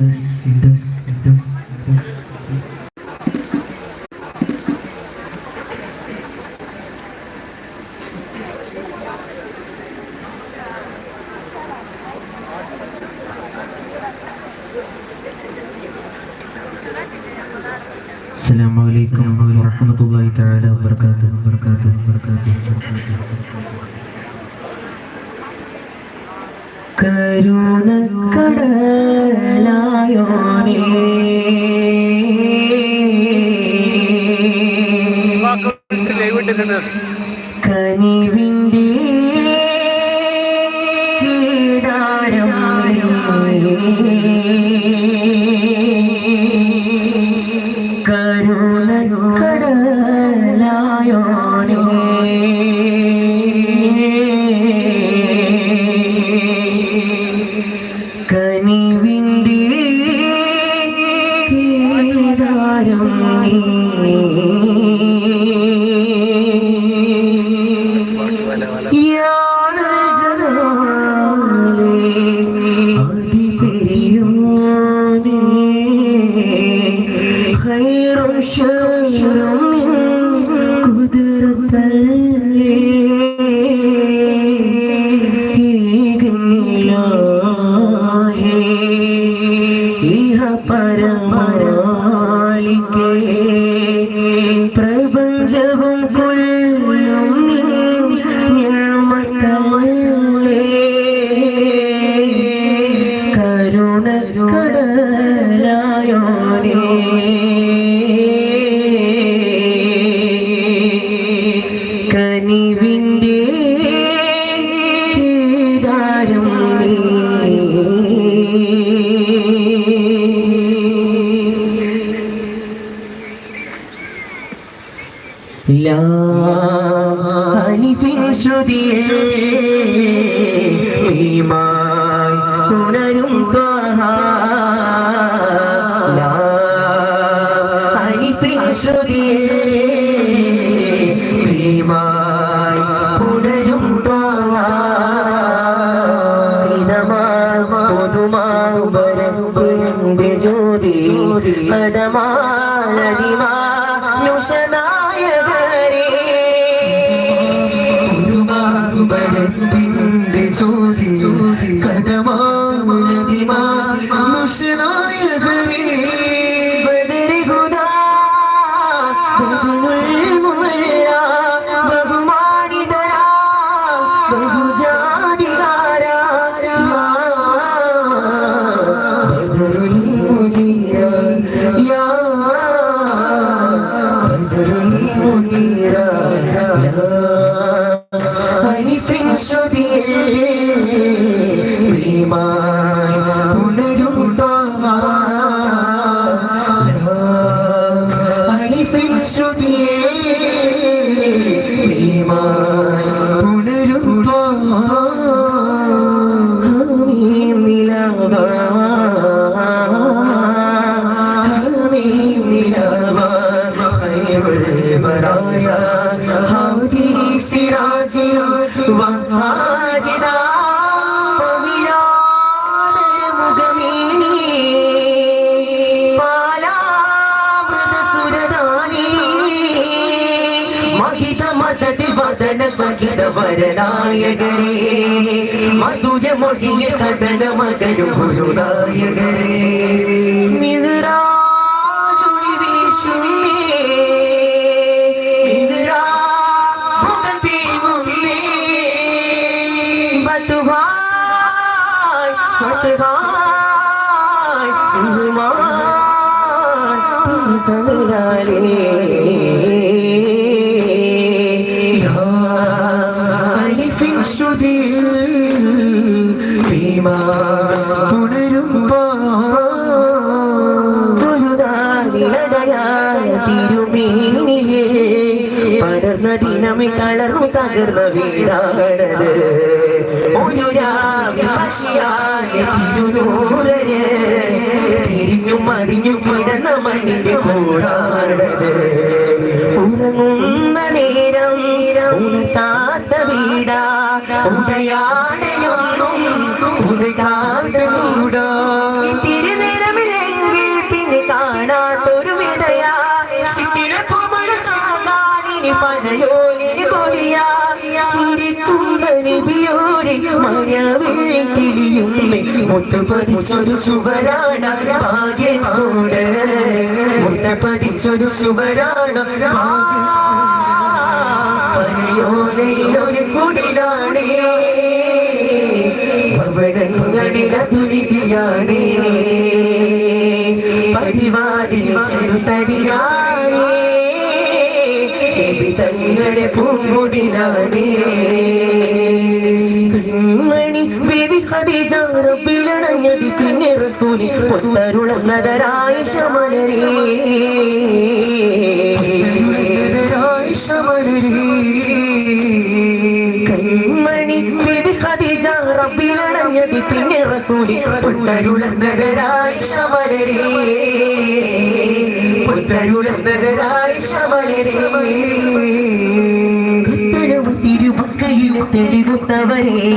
Indus, Indus, Indus, Indus. കരുണക്കടലായോനേ. കനിവിന്റെ കരുണക്കടലായോനേ. خير الشر من പരനായകരേ മധുരമൊഴിയ കഥന മകരു ഗുരുനായകരേ. പകർന്ന വീടാകണത് തിരിഞ്ഞും അറിഞ്ഞും കിടന്ന മണ്ണിന്റെ കൂടാണത് ഉറങ്ങുന്ന നേരം ഉണർത്താത്ത വീടാ. ഉടയാ മുത്തുപതിച്ചൊരു സുവരാണ ഭാഗ്യമോട് മുത്തപതിച്ചൊരു സുവരാണ പനയോലയിലൊരു കുടിലാണേ. ഭവനങ്ങളിലെ ദുരിതിയാണേ. പടിവാതിന് ചെറുതടിയാണേ തങ്ങളുടെ പൂങ്കുടിലാണേ. ഖദീജ റബ്ബിലണഞ്ഞതി പിന്നെ റസൂലി പൊത്തരുളന്നതരായ ശമലരേ കൺമണി ബിബി ഖദീജ റബ്ബിലണഞ്ഞതി പിന്നെ റസൂലി പുത്തരുളന്നതരായി ശമരരേ പുത്തരുളന്നതരായി ശമരരേ കത്തനവ് തിരുവക്കയിലെ തെളിവുത്തവരേ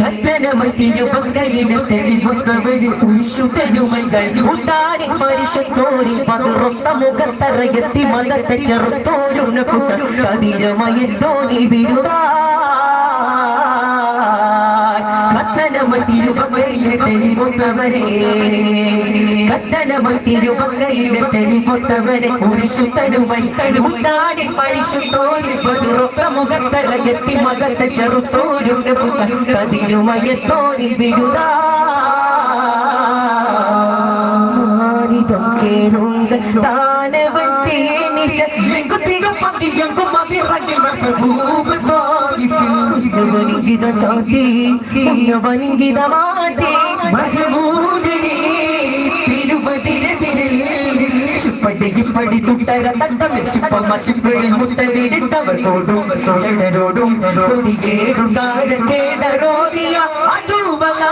കത്തനമ തിരുവക്കയിലെ തെളിവുന്നവര്. ശുദ്ധനുമൈകൾ ഉണ്ടാരി പരിശത്തോരി പകർത്ത മുഖത്തറയെത്തി മതത്തെ ചെറുത്തോരുന്ന കുസ കതിരമയത്തോനി വിരുടാ തെളിവുന്നവരെ കത്തനമ തിരുവക്കയിലെ തെളിവുന്നവരെ ഒരു ശുദ്ധനുമൈ ഉണ്ടാരി പരിശുദ്ധോരി മതത്തെ ചെറുത്തോരുന്ന കുസ കതിരമയത്തോനി വിരുടാ മാനിതം കേളുങ്ക താനവൻ തേനിശ വനിങ്കിത ചാട്ടി വനിങ്കിത മാറ്റി മഹമൂദിനെ തിരുവതിരതിരിൽ ചിപ്പടി ചിപ്പടി തുട്ടര തട്ടമിൽ ചിപ്പമ ചിപ്പയിൽ മുത്തലിട്ടവർ തോടും ചിലരോടും കൊതിയേടും കേടരോദിയ അതുവല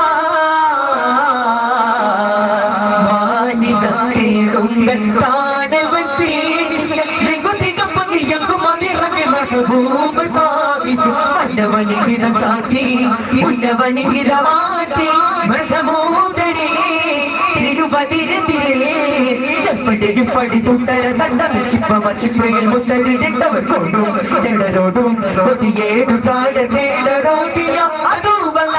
മാനിതേടുങ്കൻ താനവൻ തേനിശ നികുതിക പകിയങ്കും അതിറങ്ങി മഹബൂബ് ഉന്നവനികിരം സാക്കി ഉന്നവനികിരമാറ്റി മഹമൂദരെ തിരുവതിരതിരെ. ചെപ്പടി പടി തുട്ടര തണ്ടം ചിപ്പമ ചിപ്പയിൽ മുത്തലിട്ടവർ കൊണ്ടും. ചെടരോടും കൊതിയേടു താഴേടരോതിയ അതുവല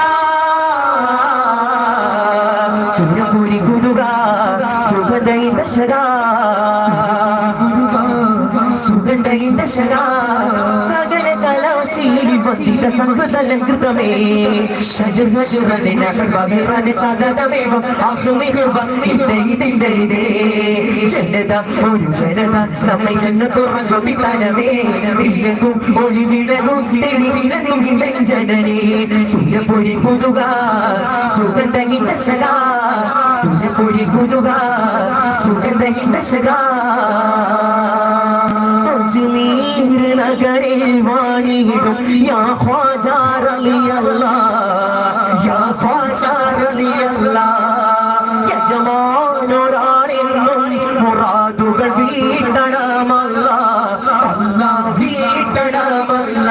സൂര്യപൂരി കുതുക സുഗതൈ ദശരാ. സുഗന്ധ ദശക ഇതേ ഇതിന്റെ ഇതേ ജനത ഒരു ജനത നമ്മെ ചെന്നത്തുറങ്ങും വിത്തനമേ ഇല്ലെങ്കും ഒളിവിളകും തെളിവിളകും ഇല്ലെഞ്ചനനെ സൂര്യപൊരി കുതുക സുഗന്ധ ദശക സൂര്യപൊരി കുതുക സുഗന്ധ ദശക അജ്മീർ നഗരിൽ വാണിടും യാ ഖ്വാജാ റളിയല്ലാഹ് യാ ഖ്വാജാ റളിയല്ലാഹ് യജമാനൊരാളെന്നും മുറാദുകൾ വീട്ടണമല്ല അല്ലാ വീട്ടണമല്ല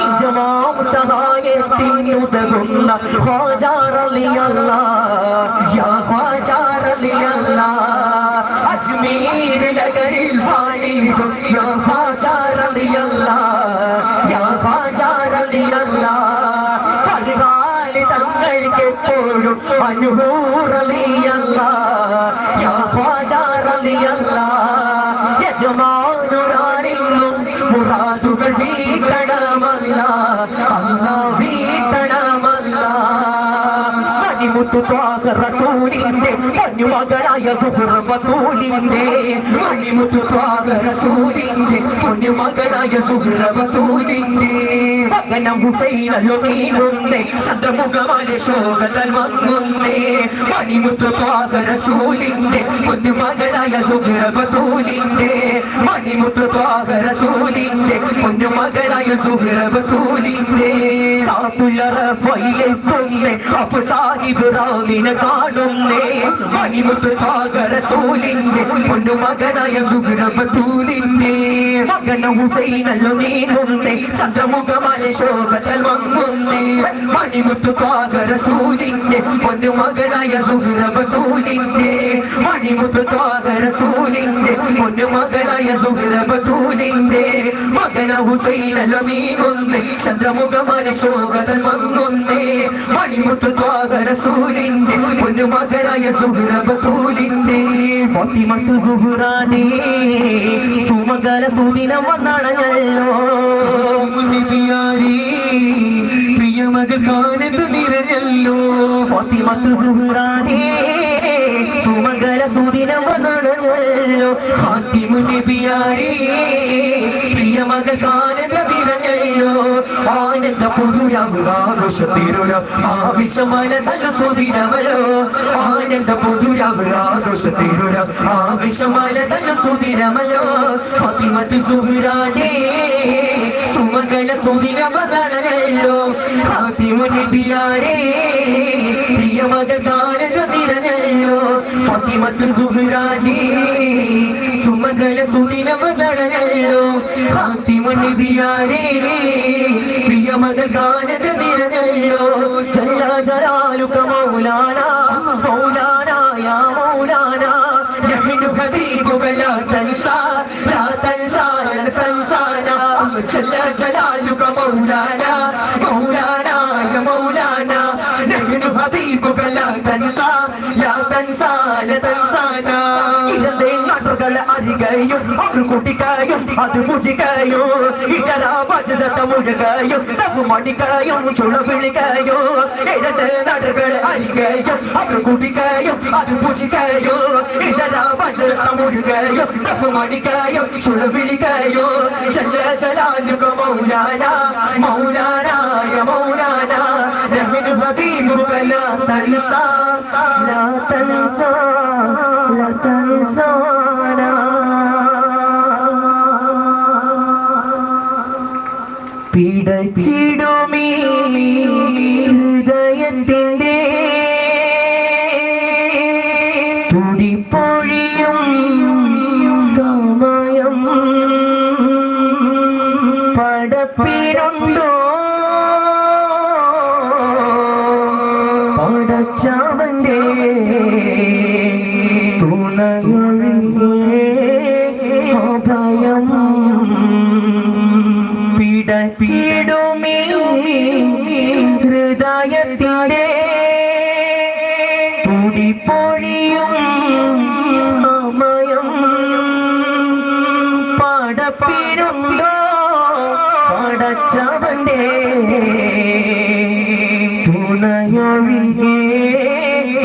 നിജമാം സഹായത്തിനുതകുന്ന ഖ്വാജാ റളിയല്ലാഹ് യാ ഖ്വാജാറലിയല്ല അജ്മീർ നഗരിൽ വാണിടും യാ ഖ്വാജാറലിയല്ല യാ ഖ്വാജാറലിയല്ല പരുകാലി തങ്ങൾക്ക് എപ്പോഴും അനുഭൂറലിയല്ല യാ ഖ്വാജാറലിയല്ല യജമാനുരാണിന്നും മുറാദുകൾ വീട്ടണമല്ല. അല്ല വീട്ടണമല്ല. മണിമുത്തു റസൂലിന്റെ പൊന്നുമകളായ സുഹൃബത്തൂലിന്റെ മണിമുത്തു ത്വാഗരസൂലിന്റെ പൊന്നുമകളായ സുഹൃവസൂലിന്റെ. മകനം ഹുസൈനല്ലോ നീങ്ങുന്നേ ചന്ദ്രമുഖമാലെ ശോകതൽ വന്നുന്നേ മണിമുത്തു ത്വാഗരസൂലിന്റെ പൊന്നുമകളായ സുഹൃബസൂലിന്റെ മണിമുത്തു ത്വാഗരസൂലിന്റെ പൊന്നുമകളായ സുഹൃവസൂലിന്റെ സാത്തുള്ളറയിലെത്തുന്നേ അപ്പോൾ സാഹിബ് റാമിനെ കാണുന്നേ. മണിമുത്തു ത്വാഗരസൂലിന്റെ പൊന്നുമകളായ സുഹൃവസൂലിന്റെ മകനം ഹുസൈനല്ലോ നീങ്ങുന്നേ ചന്ദ്രമുഖമായ ശോഭത്തിൽ വന്നുന്നേ. മണിമുത്തു പാകരസൂലിന്റെ പൊന്നുമകളായ സുഹൃവസൂലിന്റെ ത്വാകരസൂലിന്റെ പൊന്നുമകളായ സുഹൃബത്തൂലിന്റെ മകന ഹുസൈനല്ല നീങ്ങുന്നേ ചന്ദ്രമുഖമന ശോകതൻ മങ്ങുന്നേ മണിമുത്ത് ത്വാകരസൂലിന്റെ പൊന്നുമകളായ സുഹൃബത്തൂലിന്റെ ഫാത്തിമത്ത് സുഹുറാനേ സുമംഗല സുദിനം വന്നണഞ്ഞല്ലോ മുന്നിയാരി പ്രിയമകൾ കാനത്ത് നിറഞ്ഞല്ലോ. ഫാത്തിമത്ത് സുഹ്റാനേ ആനന്ദ പുതുരാവുകാഘോഷത്തിരുള ആവശ്യമല നല്ല സുദിനമല്ലോ ആനന്ദ പുതുരാവുകാഘോഷത്തിരുള ആവശ്യമല നല്ല സുദിനമല്ലോ ഫാത്തിമത്ത് സുഹ്റാനേ സുമംഗല സുദിനമതാണല്ലോ ഹാത്തിമുന്നിയാരേ പ്രിയമകൾ കാനത്ത് ശരണയോ ഫത്തിമത്ത് സുഹ്റാനി സുമകല സുനിലവ് നടനല്ലോ ഫാത്തിമ നബിയാരേ പ്രിയ മകൾ ഗാനത നിറഞ്ഞല്ലോ ചല്ല ജലാലുക മൗലാന മൗലാന യാ മൗലാന നഹിനു ഹബീബുക ലാ തൻസ ലാ തൻസ അൽ സൻസാന ചല്ല ജലാലുക മൗലാന നാട്ടുകളെ അരികയും ഒരു കുട്ടിക്കായും അത് മുജിക്കായും ഇടരാ പച്ചത മുഴുകയും തവു മണിക്കായും ചുളവിളിക്കായോ ഇടത് നാട്ടുകളെ അരികയും ഒരു കുട്ടിക്കായും അത് മുജിക്കായോ ഇടരാ പച്ചത മുഴുകയും തവു മണിക്കായും ചുളവിളിക്കായോ ചെല്ല ചെലാലുക മൗലാന മൗലാനായ മൗലാന حبيبك لا تنسى لا تنسى لا تنسانا പിടച്ചിടുമീ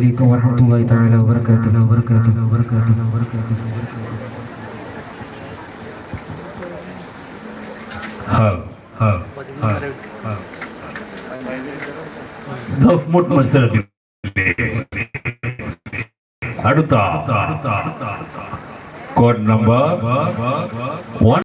عليكم ورحمة الله تعالى وبركاته وبركاته وبركاته وبركاته هاو هاو هاو தஃப்முட் மத்சரத்தில் அடுத்த கோட் நம்பர்